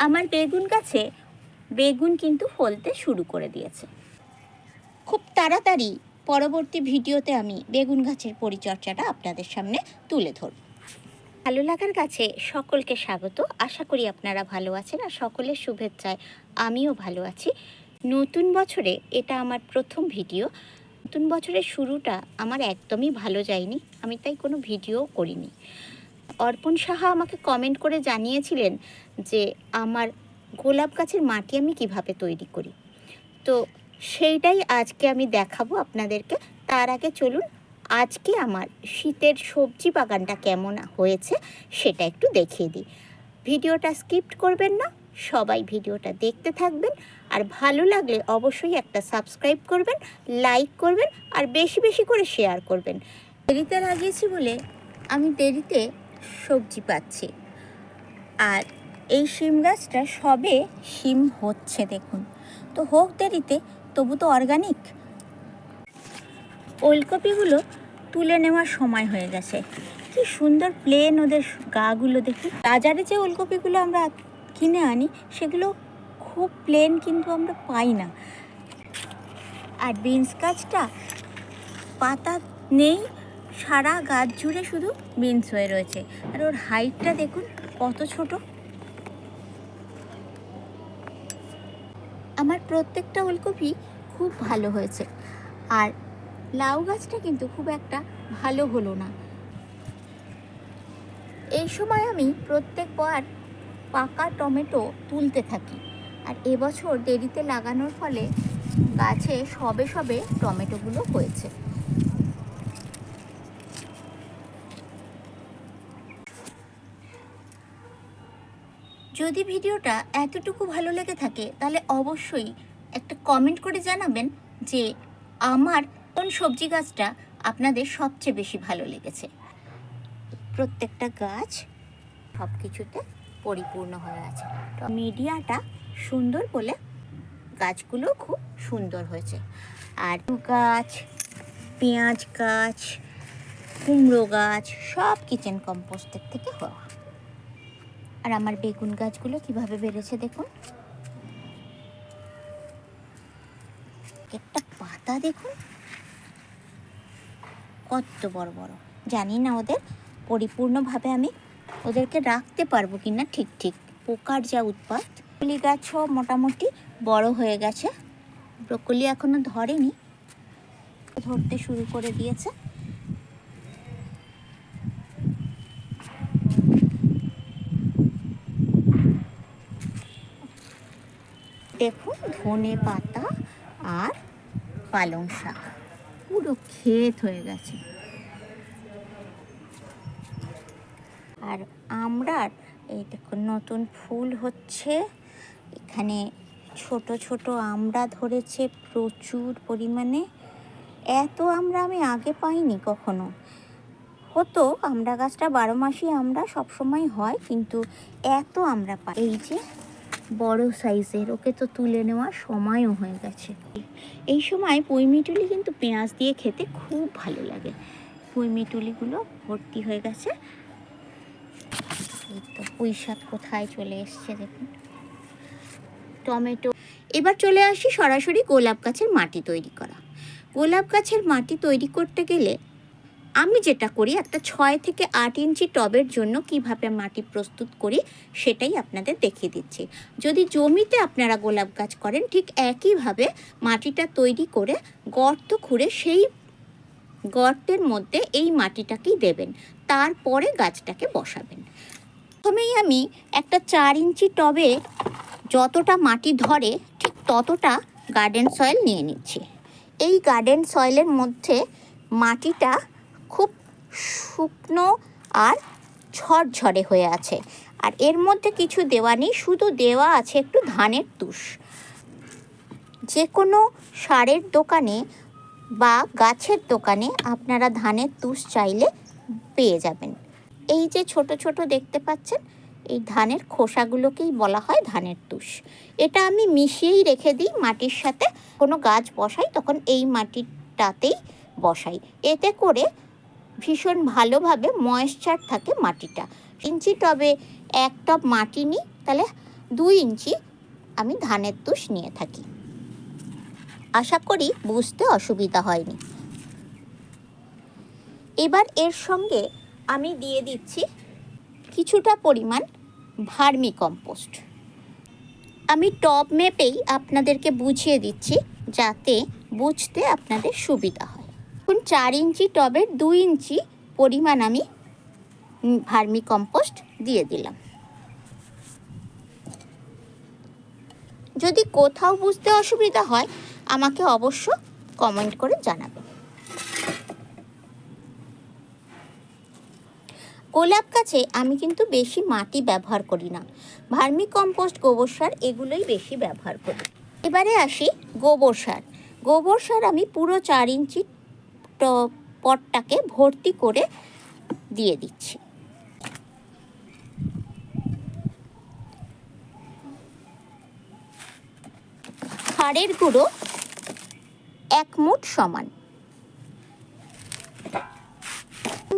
আমার বেগুন গাছে বেগুন কিন্তু ফলতে শুরু করে দিয়েছে। খুব তাড়াতাড়ি পরবর্তী ভিডিওতে আমি বেগুন গাছের পরিচর্যাটা আপনাদের সামনে তুলে ধরব। ভালো লাগার কাছে সকলকে স্বাগত। আশা করি আপনারা ভালো আছেন আর সকলের শুভেচ্ছায় আমিও ভালো আছি। নতুন বছরে এটা আমার প্রথম ভিডিও। নতুন বছরের শুরুটা আমার একদমই ভালো যায়নি। আমি তাই কোনো ভিডিও করিনি। অর্পণ সাহা আমাকে কমেন্ট করে জানিয়েছিলেন যে আমার গোলাপ গাছের মাটি আমি কীভাবে তৈরি করি। তো সেইটাই আজকে আমি দেখাবো আপনাদেরকে। তার আগে চলুন, আজকে আমার শীতের সবজি বাগানটা কেমন হয়েছে সেটা একটু দেখিয়ে দিই। ভিডিওটা স্কিপ্ট করবেন না, সবাই ভিডিওটা দেখতে থাকবেন। আর ভালো লাগলে অবশ্যই একটা সাবস্ক্রাইব করবেন, লাইক করবেন, আর বেশি বেশি করে শেয়ার করবেন। দেরিতে লাগিয়েছি বলে আমি দেরিতে সবজি পাচ্ছি। আর এই শিম গাছটা সবে শিম হচ্ছে দেখুন। তো হোক দেরিতে, তবু তো অর্গানিক ওলকপিগুলো তুলে নেওয়ার সময় হয়ে গেছে। কি সুন্দর প্লেন ওদের গাগুলো দেখি। বাজারে যে ওলকপিগুলো আমরা কিনে আনি, সেগুলো খুব প্লেন কিন্তু আমরা পাই না। আর বিনস গাছটা পাতা নেই, সারা গাছ জুড়ে শুধু বিনস হয়ে রয়েছে। আর ওর হাইটটা দেখুন, কত ছোট। আমার প্রত্যেকটা ওলকপি খুব ভালো হয়েছে। আর লাউ গাছটা কিন্তু খুব একটা ভালো হলো না। এই সময় আমি প্রত্যেকবার পাকা টমেটো তুলতে থাকি। আর এবছর দেরিতে লাগানোর ফলে গাছে সবে সবে টমেটোগুলো হয়েছে। যদি ভিডিওটা এতটুকু ভালো লেগে থাকে, তাহলে অবশ্যই একটা কমেন্ট করে জানাবেন যে আমার কোন সবজি গাছটা আপনাদের সবচেয়ে বেশি ভালো লেগেছে। প্রত্যেকটা গাছ সব কিছুতে পরিপূর্ণ হয়ে আছে। মিডিয়াটা সুন্দর বলে গাছগুলো খুব সুন্দর হয়েছে। আর গাছ, পেঁয়াজ গাছ, কুমড়ো গাছ, সব কিচেন কম্পোস্টের থেকে হওয়া। আর আমার বেগুন গাছগুলো কীভাবে বেড়েছে দেখুন। একটা পাতা দেখুন। কত বড় বড়। জানি না ওদের পরিপূর্ণভাবে আমি ওদেরকে রাখতে পারব কি না ঠিক ঠিক। পোকার যা উৎপাত। ব্রকলি গাছও মোটামুটি বড় হয়ে গেছে। ব্রকলি এখনও ধরেনি। ধরতে শুরু করে দিয়েছে। দেখুন, ধনে পাতা আর পালং শাক। পুরো ক্ষেত হয়ে গেছে। আর আমরার এই দেখুন, নতুন ফুল হচ্ছে। এখানে ছোট ছোট আমড়া ধরেছে প্রচুর পরিমাণে। এত আমরা আমি আগে পাইনি কখনো। হতো, আমরা গাছটা বারো মাসই আমরা সবসময় হয়, কিন্তু এত আমরা পাই এই যে বড় সাইজের, ওকে তো তুলে নেওয়ার সময়ও হয়ে গেছে। এই সময় পুঁইমিটুলি কিন্তু পেঁয়াজ দিয়ে খেতে খুব ভালো লাগে। পুঁইমিটুলিগুলো ভর্তি হয়ে গেছে। এই তো পুঁই শাক কোথায় চলে এসছে দেখুন। টমেটো। এবার চলে আসি সরাসরি গোলাপ গাছের মাটি তৈরি করা। গোলাপ গাছের মাটি তৈরি করতে গেলে আমি যেটা করি, একটা ছয় থেকে আট ইঞ্চি টবের জন্য কীভাবে মাটি প্রস্তুত করি সেটাই আপনাদের দেখিয়ে দিচ্ছি। যদি জমিতে আপনারা গোলাপ গাছ করেন, ঠিক একইভাবে মাটিটা তৈরি করে গর্ত খুঁড়ে সেই গর্তের মধ্যে এই মাটিটাকেই দেবেন। তারপরে গাছটাকে বসাবেন। প্রথমেই আমি একটা চার ইঞ্চি টবে যতটা মাটি ধরে, ঠিক ততটা গার্ডেন সয়েল নিয়ে নিচ্ছি। এই গার্ডেন সয়েলের মধ্যে মাটিটা খুব শুকনো আর ঝরঝরে হয়ে আছে। আর এর মধ্যে কিছু দেওয়া নেই, শুধু দেওয়া আছে একটু ধানের তুষ। যে কোনো সারের দোকানে বা গাছের দোকানে আপনারা ধানের তুষ চাইলে পেয়ে যাবেন। এই যে ছোট ছোট দেখতে পাচ্ছেন, এই ধানের খোসাগুলোকেই বলা হয় ধানের তুষ। এটা আমি মিশিয়েই রেখে দিই, মাটির সাথে। কোনো গাছ বসাই, তখন এই মাটিটাতেই বসাই। এতে করে ভীষণ ভালোভাবে ময়েশ্চার থাকে মাটিটা। ইঞ্চি টবে এক টব মাটি নিই, তাহলে দুই ইঞ্চি আমি ধানের তুষ নিয়ে থাকি। আশা করি বুঝতে অসুবিধা হয়নি। এবার এর সঙ্গে আমি দিয়ে দিচ্ছি কিছুটা পরিমাণ ভার্মি কম্পোস্ট। আমি টপ মেপেই আপনাদেরকে বুঝিয়ে দিচ্ছি, যাতে বুঝতে আপনাদের সুবিধা হয়। এখন চার ইঞ্চি টবে দুই ইঞ্চি পরিমাণ আমি ভার্মি কম্পোস্ট দিয়ে দিলাম। যদি কোথাও বুঝতে অসুবিধা হয়, আমাকে অবশ্য কমেন্ট করে জানাবেন। গোলাপ গাছে আমি কিন্তু বেশি মাটি ব্যবহার করি না। ভার্মি কম্পোস্ট, গোবর সার এগুলোই বেশি ব্যবহার করি। এবারে আসি গোবর সার। গোবর সার আমি পুরো চার ইঞ্চি পটটাকে ভর্তি করে দিয়ে দিচ্ছি। সারের গুঁড়ো এক মুঠ সমান।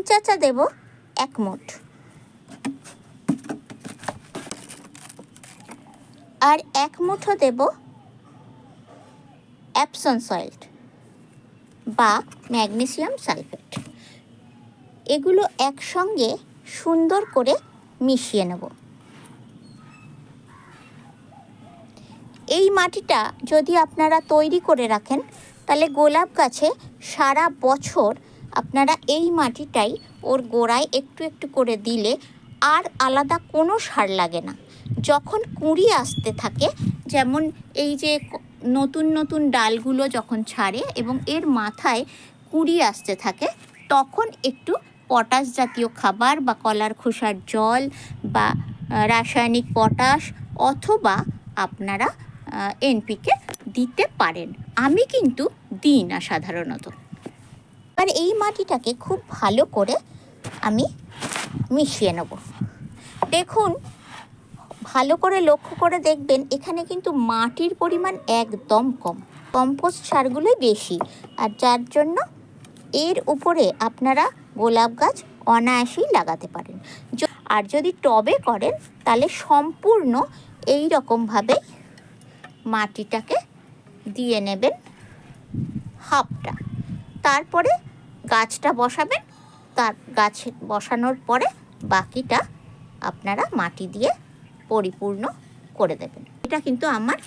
চাচা দেব এক মুঠ। আর এক মুঠো দেব অ্যাপসন সয়েল্ট বা ম্যাগনেসিয়াম সালফেট। এগুলো একসঙ্গে সুন্দর করে মিশিয়ে নেব। এই মাটিটা যদি আপনারা তৈরি করে রাখেন, তাহলে গোলাপ গাছে সারা বছর আপনারা এই মাটিটাই ওর গোড়ায় একটু একটু করে দিলে আর আলাদা কোনো সার লাগে না। যখন কুঁড়ি আসতে থাকে, যেমন এই যে নতুন নতুন ডালগুলো যখন ছাড়ে এবং এর মাথায় কুঁড়ি আসতে থাকে, তখন একটু পটাশ জাতীয় খাবার বা কলার খোসার জল বা রাসায়নিক পটাশ অথবা আপনারা এনপিকে দিতে পারেন। আমি কিন্তু দিই না সাধারণত। আর এই মাটিটাকে খুব ভালো করে আমি মিশিয়ে নেব। দেখুন ভালো করে লক্ষ্য করে দেখবেন এখানে কিন্তু মাটির পরিমাণ একদম কম। কম্পোস্ট সারগুলোই বেশি। আর যার জন্য এর উপরে আপনারা গোলাপ গাছ অনায়াসেই লাগাতে পারেন। আর যদি টবে করেন, তাহলে সম্পূর্ণ এই রকমভাবে মাটিটাকে দিয়ে নেবেন হাফটা। তারপরে গাছটা বসাবেন। তার গাছ বসানোর পরে বাকিটা আপনারা মাটি দিয়ে পরিপূর্ণ করে দেবেন। এটা কিন্তু আমার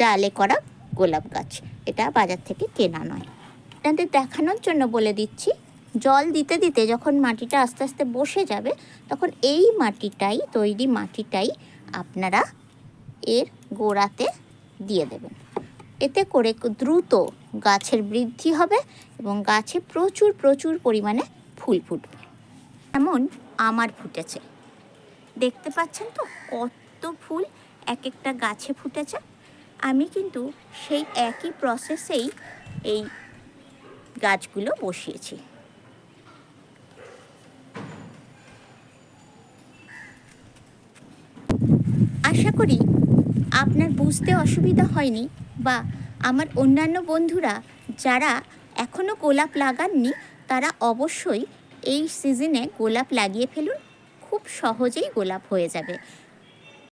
ডালে করা গোলাপ গাছ। এটা বাজার থেকে কেনা নয়। আপনাদের দেখানোর জন্য বলে দিচ্ছি, জল দিতে দিতে যখন মাটিটা আস্তে আস্তে বসে যাবে, তখন এই মাটিটাই, তৈরি মাটিটাই আপনারা এর গোড়াতে দিয়ে দেবেন। এতে করে দ্রুত গাছের বৃদ্ধি হবে এবং গাছে প্রচুর প্রচুর পরিমাণে ফুল ফুটবে। এমন আমার ফুটেছে। দেখতে পাচ্ছেন তো? কত ফুল এক একটা গাছে ফুটেছে। আমি কিন্তু সেই একই প্রসেসেই এই গাছগুলো বসিয়েছি। আশা করি আপনার বুঝতে অসুবিধা হয়নি বা আমার অন্যান্য বন্ধুরা যারা এখনও গোলাপ লাগাননি, তারা অবশ্যই এই সিজনে গোলাপ লাগিয়ে ফেলুন। খুব সহজেই গোলাপ হয়ে যাবে।